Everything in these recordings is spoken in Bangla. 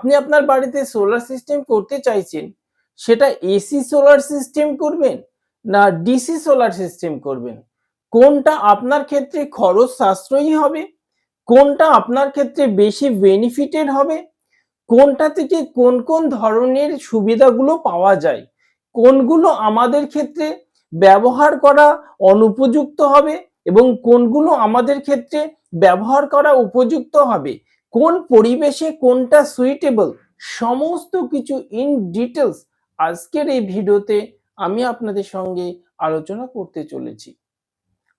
আপনি আপনার বাড়িতে সোলার সিস্টেম করতে চাইছেন, সেটা এসি সোলার সিস্টেম করবেন না ডিসি সোলার সিস্টেম করবেন? কোনটা আপনার ক্ষেত্রে খরচ সাশ্রয়ী হবে? কোনটা আপনার ক্ষেত্রে বেশি বেনিফিটেড হবে? কোনটা থেকে কোন কোন ধরনের সুবিধাগুলো পাওয়া যায়? কোনগুলো আমাদের ক্ষেত্রে ব্যবহার করা অনুপযুক্ত হবে এবং কোনগুলো আমাদের ক্ষেত্রে ব্যবহার করা উপযুক্ত হবে? কোন পরিবেশে কোনটা সুইটেবল সমস্ত কিছু ইন ডিটেলস আজকের এই ভিডিওতে আমি আপনাদের সঙ্গে আলোচনা করতে চলেছি।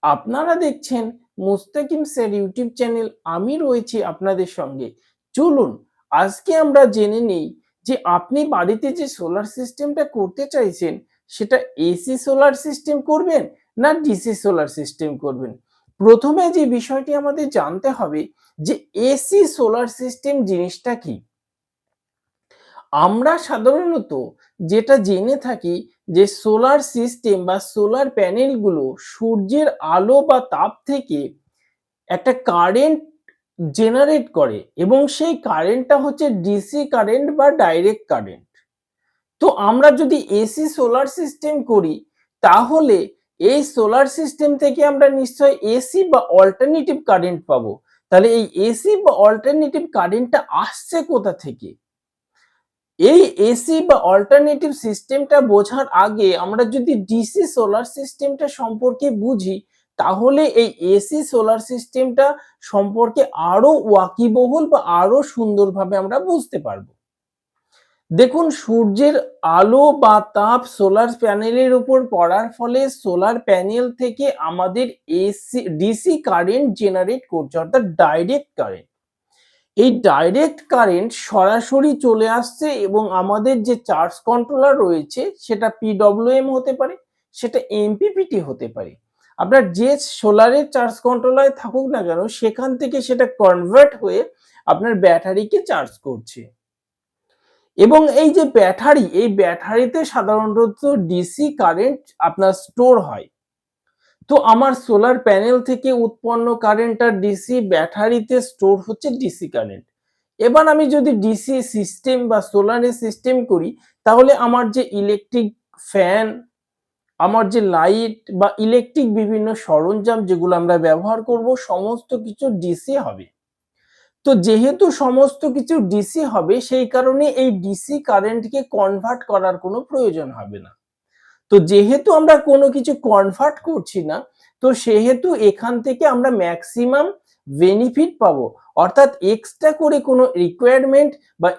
আপনারা দেখছেন মুস্তাকিম স্যার ইউটিউব চ্যানেল, আমি রয়েছি আপনাদের সঙ্গে। চলুন, আজকে আমরা জেনে নেই যে আপনি বাড়িতে যে সোলার সিস্টেমটা করতে চাইছেন, সেটা এসি সোলার সিস্টেম করবেন না ডিসি সোলার সিস্টেম করবেন? প্রথমে যে বিষয়টি আমাদের জানতে হবে যে এসি সোলার সিস্টেম জিনিসটা কি? আমরা সাধারণত যেটা জেনে থাকি যে সোলার সিস্টেম বা সোলার প্যানেলগুলো সূর্যের আলো বা তাপ থেকে একটা কারেন্ট জেনারেট করে এবং সেই কারেন্টটা হচ্ছে ডিসি কারেন্ট বা ডাইরেক্ট কারেন্ট তো আমরা যদি এসি সোলার সিস্টেম করি, তাহলে এই সোলার সিস্টেম থেকে আমরা নিশ্চয় এসি বা অল্টারনেটিভ কারেন্ট পাবো। তাহলে এই এসি বা অল্টারনেটিভ কারেন্টটা আসছে কোথা থেকে? এই এসি বা অল্টারনেটিভ সিস্টেমটা বোঝার আগে আমরা যদি ডিসি সোলার সিস্টেমটা সম্পর্কে বুঝি, তাহলে এই এসি সোলার সিস্টেমটা সম্পর্কে আরও ওয়াকিবহুল বা আরও সুন্দরভাবে আমরা বুঝতে পারব। দেখুন, সূর্যের আলো বা তাপ সোলার প্যানেলের উপর পড়ার ফলে সোলার প্যানেল থেকে আমাদের এসি ডিসি কারেন্ট জেনারেট করছে, অর্থাৎ ডাইরেক্ট কারেন্ট এই ডাইরেক্ট কারেন্ট সরাসরি চলে আসছে এবং আমাদের যে চার্জ কন্ট্রোলার রয়েছে, সেটা পিডব্লিউএম হতে পারে, সেটা এমপিপিটি হতে পারে। আপনার যে সোলারের চার্জ কন্ট্রোলারে থাকুক না কেন, সেখান থেকে সেটা কনভার্ট হয়ে আপনার ব্যাটারিকে চার্জ করছে। এবং এই যে ব্যাটারি, এই ব্যাটারিতে সাধারণত ডিসি কারেন্ট আপনার স্টোর হয়। তো আমার সোলার প্যানেল থেকে উৎপন্ন কারেন্ট আর ডিসি ব্যাটারিতে স্টোর হচ্ছে ডিসি কারেন্ট এবার আমি যদি ডিসি সিস্টেম বা সোলারের সিস্টেম করি, তাহলে আমার যে ইলেকট্রিক ফ্যান আমার যে লাইট বা ইলেকট্রিক বিভিন্ন সরঞ্জাম যেগুলো আমরা ব্যবহার করব, সমস্ত কিছু ডিসি হবে। তো যেহেতু সমস্ত কিছু ডিসি হবে, সেই কারণে এই ডিসি কারেন্টকে কনভার্ট করার কোনো প্রয়োজন হবে না। তো যেহেতু আমরা কোনো কিছু কনভার্ট করছি না, তো সেহেতু এখান থেকে আমরা ম্যাক্সিমাম বেনিফিট পাবো। অর্থাৎ এক্সট্রা করে কোনো রিকোয়ারমেন্ট বা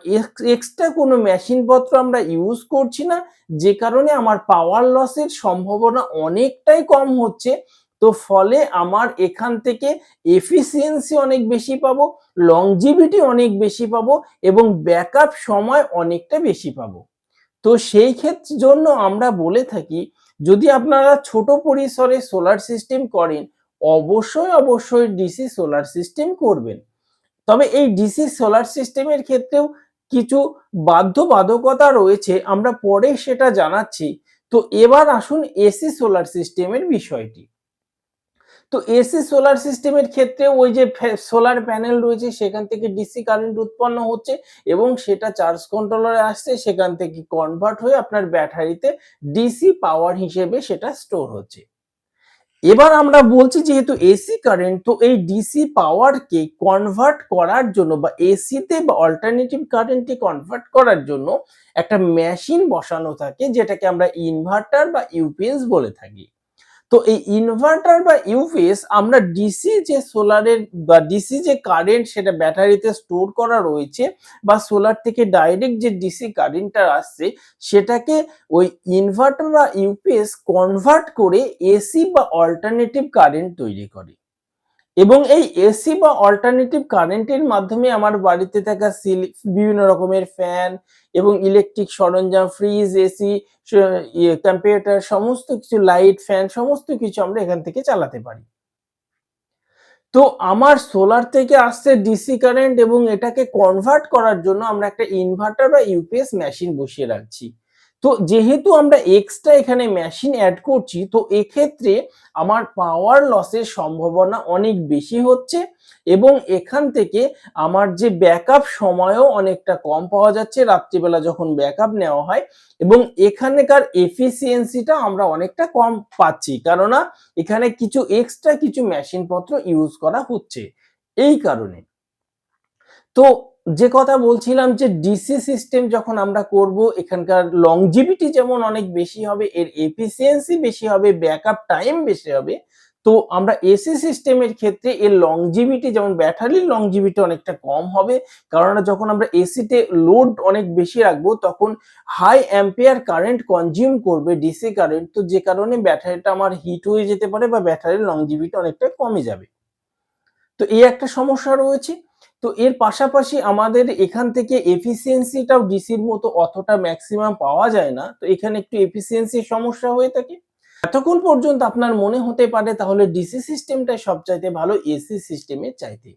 এক্সট্রা কোনো মেশিনপত্র আমরা ইউজ করছি না, যে কারণে আমার পাওয়ার লসের সম্ভাবনা অনেকটাই কম হচ্ছে। তো ফলে আমার এখান থেকে এফিসিয়েন্সি অনেক বেশি পাবো লংজিভিটি অনেক বেশি পাবো এবং ব্যাকআপ সময় অনেকটা বেশি পাবো। তো সেই ক্ষেত্রে জন্য আমরা বলে থাকি, যদি আপনারা ছোট পরিসরে সোলার সিস্টেম করেন, অবশ্যই অবশ্যই ডিসি সোলার সিস্টেম করবেন। তবে এই ডিসি সোলার সিস্টেমের ক্ষেত্রেও কিছু বাধ্যবাধকতা রয়েছে, আমরা পরে সেটা জানাচ্ছি। তো এবার আসুন এসি সোলার সিস্টেমের বিষয়টি। তো এসি সোলার সিস্টেমের ক্ষেত্রে ওই যে সোলার প্যানেল রয়েছে, সেখান থেকে ডিসি কারেন্ট উৎপন্ন হচ্ছে এবং সেটা চার্জ কন্ট্রোলারে আসছে, সেখান থেকে কনভার্ট হয়ে আপনার ব্যাটারিতে ডিসি পাওয়ার হিসেবে সেটা স্টোর হচ্ছে। এবার আমরা বলছি যেহেতু এসি কারেন্ট তো এই ডিসি পাওয়ারকে কনভার্ট করার জন্য বা এসিতে বা অল্টারনেটিভ কারেন্টকে কনভার্ট করার জন্য একটা মেশিন বসানো থাকে, যেটাকে আমরা ইনভার্টার বা ইউপিএস বলে থাকি। তো এই ইনভার্টার বা ইউপিএস আমরা ডিসি যে সোলারের বা ডিসি যে কারেন্ট সেটা ব্যাটারিতে স্টোর করা রয়েছে বা সোলার থেকে ডাইরেক্ট যে ডিসি কারেন্টটা আসছে সেটাকে ওই ইনভার্টার বা ইউপিএস কনভার্ট করে এসি বা অল্টারনেটিভ কারেন্ট তৈরি করে। এবং এই এসি বা অল্টারনেটিভ কারেন্টের মাধ্যমে আমার বাড়িতে থাকা সিলি বিভিন্ন রকমের ফ্যান এবং ইলেকট্রিক সরঞ্জাম ফ্রিজ এসি কম্পিউটার সমস্ত কিছু লাইট ফ্যান সমস্ত কিছু আমরা এখান থেকে চালাতে পারি। তো আমার সোলার থেকে আসছে ডিসি কারেন্ট এবং এটাকে কনভার্ট করার জন্য আমরা একটা ইনভার্টার বা ইউপিএস মেশিন বসিয়ে রাখছি। তো যেহেতু আমরা এক্সট্রা এখানে মেশিন অ্যাড করছি, তো এক্ষেত্রে আমার পাওয়ার লসের সম্ভাবনা অনেক বেশি হচ্ছে এবং এখান থেকে আমার যে ব্যাকআপ সময়ও অনেকটা কম পাওয়া যাচ্ছে রাত্রিবেলা যখন ব্যাকআপ নেওয়া হয় এবং এখানেকার এফিসিয়েন্সিটা আমরা অনেকটা কম পাচ্ছি কেননা এখানে কিছু এক্সট্রা কিছু মেশিনপত্র ইউজ করা হচ্ছে। এই কারণে। তো যে কথা বলছিলাম যে ডিসি সিস্টেম যখন আমরা করব, এখানকার লংজিভিটি যেমন অনেক বেশি হবে, এর এফিসিয়েন্সি বেশি হবে ব্যাকআপ টাইম বেশি হবে, তো আমরা এসি সিস্টেমের ক্ষেত্রে এর লংজিভিটি যেমন ব্যাটারির লংজিভিটি অনেকটা কম হবে, কারণ যখন আমরা এসিতে লোড অনেক বেশি রাখব, তখন হাই অ্যাম্পিয়ার কারেন্ট কনজিউম করবে ডিসি কারেন্ট তো যে কারণে ব্যাটারিটা আমার হিট হয়ে যেতে পারে বা ব্যাটারির লংজিভিটি অনেকটা কমে যাবে। তো এই একটা সমস্যা রয়েছে। তো এর পাশাপাশি আমাদের এখান থেকে এফিসিয়েন্সিটাও ডিসির মতো অতটা ম্যাক্সিমাম পাওয়া যায় না। তো এখানে একটু এফিসিয়েন্সির সমস্যা হয়ে থাকে। এতক্ষণ পর্যন্ত আপনার মনে হতে পারে তাহলে ডিসি সিস্টেমটাই সবচাইতে ভালো এসি সিস্টেমের চাইতে।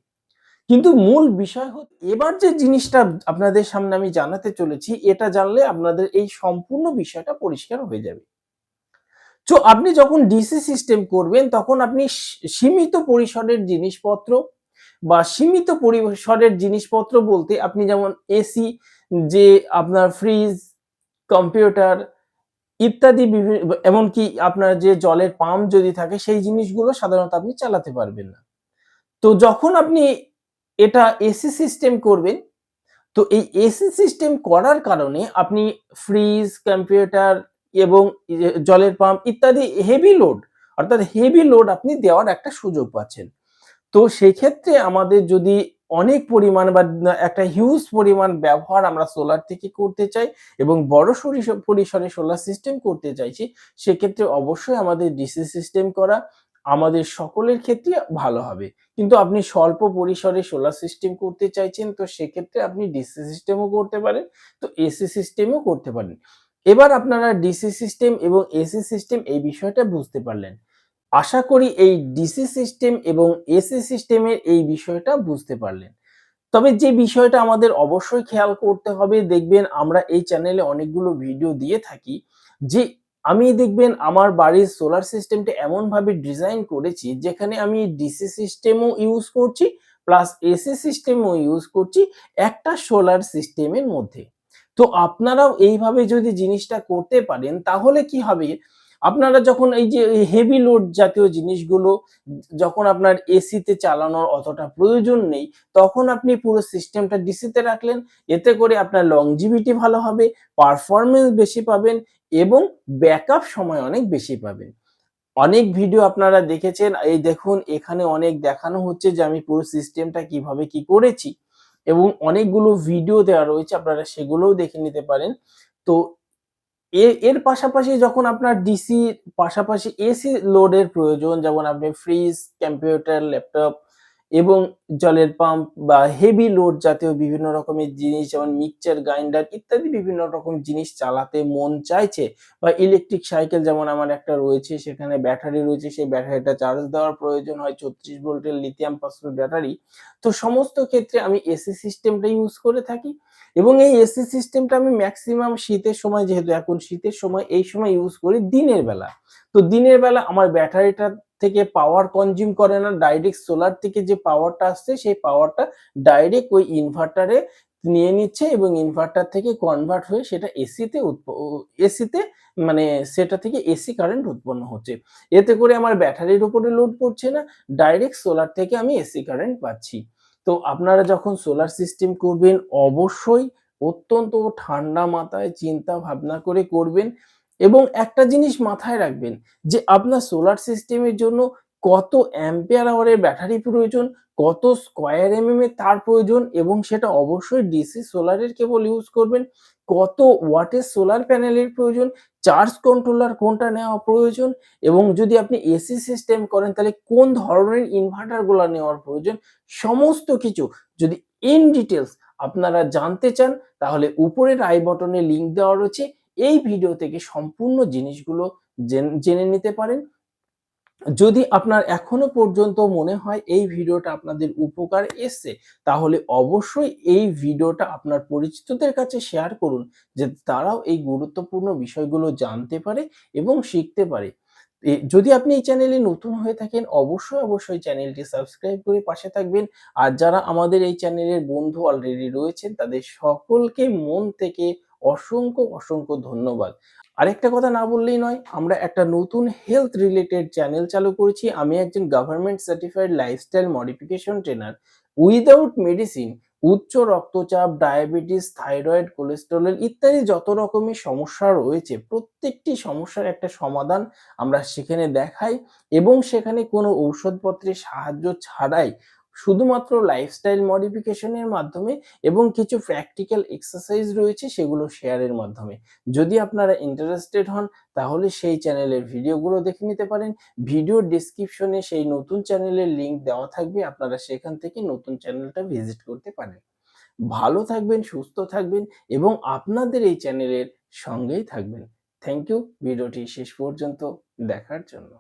কিন্তু মূল বিষয় হচ্ছে, এবার যে জিনিসটা আপনাদের সামনে আমি জানাতে চলেছি, এটা জানলে আপনাদের এই সম্পূর্ণ বিষয়টা পরিষ্কার হয়ে যাবে। তো আপনি যখন ডিসি সিস্টেম করবেন, তখন আপনি সীমিত পরিসরের জিনিসপত্র বা সীমিত পরিসরের জিনিসপত্র বলতে আপনি যেমন এসি যে আপনার ফ্রিজ কম্পিউটার ইত্যাদি বিভিন্ন এমনকি আপনার যে জলের পাম্প যদি থাকে, সেই জিনিসগুলো সাধারণত আপনি চালাতে পারবেন না। তো যখন আপনি এটা এসি সিস্টেম করবেন, তো এই এসি সিস্টেম করার কারণে আপনি ফ্রিজ কম্পিউটার এবং জলের পাম্প ইত্যাদি হেভি লোড অর্থাৎ হেভি লোড আপনি দেওয়ার একটা সুযোগ পাচ্ছেন। তো সেই ক্ষেত্রে আমাদের যদি অনেক পরিমাণ বা একটা হিউজ পরিমাণ ব্যবহার আমরা সোলার থেকে করতে চাই এবং বড় পরিসরে সোলার সিস্টেম করতে চাইছি, সেক্ষেত্রে অবশ্যই আমাদের ডিসি সিস্টেম করা আমাদের সকলের ক্ষেত্রে ভালো হবে। কিন্তু আপনি স্বল্প পরিসরে সোলার সিস্টেম করতে চাইছেন, তো সেক্ষেত্রে আপনি ডিসি সিস্টেমও করতে পারেন, তো এসি সিস্টেমও করতে পারেন। এবার আপনারা ডিসি সিস্টেম এবং এসি সিস্টেম এই বিষয়টা বুঝতে পারলেন। আশা করি এই ডিসি সিস্টেম এবং এসি সিস্টেমের এই বিষয়টা বুঝতে পারলেন। তবে যে বিষয়টা আমাদের অবশ্যই খেয়াল করতে হবে, দেখবেন আমরা এই চ্যানেলে অনেকগুলো ভিডিও দিয়ে থাকি যে আমি দেখবেন আমার বাড়ির সোলার সিস্টেমটা এমনভাবে ডিজাইন করেছি যেখানে আমি ডিসি সিস্টেমও ইউজ করছি প্লাস এসি সিস্টেমও ইউজ করছি একটা সোলার সিস্টেমের মধ্যে। তো আপনারাও এইভাবে যদি জিনিসটা করতে পারেন, তাহলে কি হবে? আপনারা যখন এই যে হেভি লোড জাতীয় জিনিসগুলো যখন আপনার এসিতে চালানোর অতটা প্রয়োজন নেই, তখন আপনি পুরো সিস্টেমটা ডিসিতে রাখলেন, এতে করে আপনার লংজিভিটি ভালো হবে পারফরমেন্স বেশি পাবেন এবং ব্যাকআপ সময় অনেক বেশি পাবেন। অনেক ভিডিও আপনারা দেখেছেন, এই দেখুন এখানে অনেক দেখানো হচ্ছে যে আমি পুরো সিস্টেমটা কীভাবে কি করেছি এবং অনেকগুলো ভিডিও দেওয়া রয়েছে, আপনারা সেগুলোও দেখে নিতে পারেন। তো এর পাশাপাশি যখন আপনার ডিসি পাশাপাশি এসি লোডের প্রয়োজন, যেমন আপনি ফ্রিজ কম্পিউটার ল্যাপটপ এবং জলের পাম্প বা হেভি লোড জাতীয় বিভিন্ন রকমের জিনিস, যেমন মিক্সচার গ্রাইন্ডার ইত্যাদি বিভিন্ন রকম জিনিস চালাতে মন চাইছে বা ইলেকট্রিক সাইকেল যেমন আমার একটা রয়েছে, সেখানে ব্যাটারি রয়েছে, সেই ব্যাটারিটা চার্জ দেওয়ার প্রয়োজন হয়, ছত্রিশ ভোল্টের লিথিয়াম ফসফেট ব্যাটারি তো সমস্ত ক্ষেত্রে আমি এসি সিস্টেমটা ইউজ করে থাকি। এবং এই এসি সিস্টেমটা আমি ম্যাক্সিমাম শীতের সময় যেহেতু এখন শীতের সময়, এই সময় ইউজ করি দিনের বেলা। তো দিনের বেলা আমার ব্যাটারিটা থেকে পাওয়ার কনজিউম করে না ডাইরেক্ট সোলার থেকে যে পাওয়ারটা আসছে, সেই পাওয়ারটা ডাইরেক্ট ওই ইনভার্টারে নিয়ে নিচ্ছে এবং ইনভার্টার থেকে কনভার্ট হয়ে সেটা এসিতে উৎপ এসিতে মানে সেটা থেকে এসি কারেন্ট উৎপন্ন হচ্ছে। এতে করে আমার ব্যাটারির উপরে লোড পড়ছে না ডাইরেক্ট সোলার থেকে আমি এসি কারেন্ট পাচ্ছি। তো আপনারা যখন সোলার সিস্টেম করবেন, অবশ্যই অত্যন্ত ঠান্ডা মাথায় চিন্তা ভাবনা করে করবেন এবং একটা জিনিস মাথায় রাখবেন যে আপনার সোলার সিস্টেমের জন্য কত অ্যাম্পিয়ার আওয়ারের ব্যাটারি প্রয়োজন, কত স্কোয়ার এমএম এর তার প্রয়োজন এবং সেটা অবশ্যই ডিসি সোলারের কেবল ইউজ করবেন। কত ওয়াটের সোলার প্যানেলের প্রয়োজন চার্জ কন্ট্রোলার কোনটা নেওয়া প্রয়োজন এবং যদি আপনি এসি সিস্টেম করেন তাহলে কোন ধরনের ইনভার্টারগুলো নেওয়ার প্রয়োজন, সমস্ত কিছু। যদি ইন ডিটেলস আপনারা জানতে চান, তাহলে উপরের আই বটনে লিঙ্ক দেওয়া রয়েছে। এই ভিডিও থেকে সম্পূর্ণ জিনিসগুলো জেনে নিতে পারেন। যদি আপনার এখনও পর্যন্ত মনে হয় এই ভিডিওটা আপনাদের উপকার এসছে তাহলে অবশ্যই এই ভিডিওটা আপনার পরিচিতদের কাছে শেয়ার করুন যে তারাও এই গুরুত্বপূর্ণ বিষয়গুলো জানতে পারে এবং শিখতে পারে যদি আপনি এই চ্যানেলে নতুন হয়ে থাকেন অবশ্যই, অবশ্যই চ্যানেলটি সাবস্ক্রাইব করে পাশে থাকবেন। আর যারা আমাদের এই চ্যানেলের বন্ধু অলরেডি রয়েছেন তাদের সকলকে মন থেকে অসংখ্য, অসংখ্য ধন্যবাদ। আরেকটা কথা না বললেই নয়, আমরা একটা নতুন হেলথ রিলেটেড চ্যানেল চালু করেছি। আমি একজন government certified lifestyle modification trainer without medicine উচ্চ রক্তচাপ, ডায়াবেটিস, থাইরয়েড, কোলেস্টেরল ইত্যাদি যত রকমের সমস্যা রয়েছে প্রত্যেকটি সমস্যার একটা সমাধান আমরা সেখানে দেখাই এবং সেখানে কোনো ঔষধপত্রের সাহায্য ছাড়াই শুধুমাত্র লাইফস্টাইল মডিফিকেশনের মাধ্যমে এবং কিছু প্র্যাকটিক্যাল এক্সারসাইজ রয়েছে সেগুলো শেয়ারের মাধ্যমে। যদি আপনারা ইন্টারেস্টেড হন তাহলে সেই চ্যানেলের ভিডিওগুলো দেখে নিতে পারেন। ভিডিও ডেসক্রিপশনে সেই নতুন চ্যানেলের লিংক দেওয়া থাকবে। আপনারা সেখান থেকে নতুন চ্যানেলটা ভিজিট করতে পারেন। ভালো থাকবেন, সুস্থ থাকবেন এবং আপনাদের এই চ্যানেলের সঙ্গেই থাকবেন। থ্যাংক ইউ ভিডিওটি শেষ পর্যন্ত দেখার জন্য।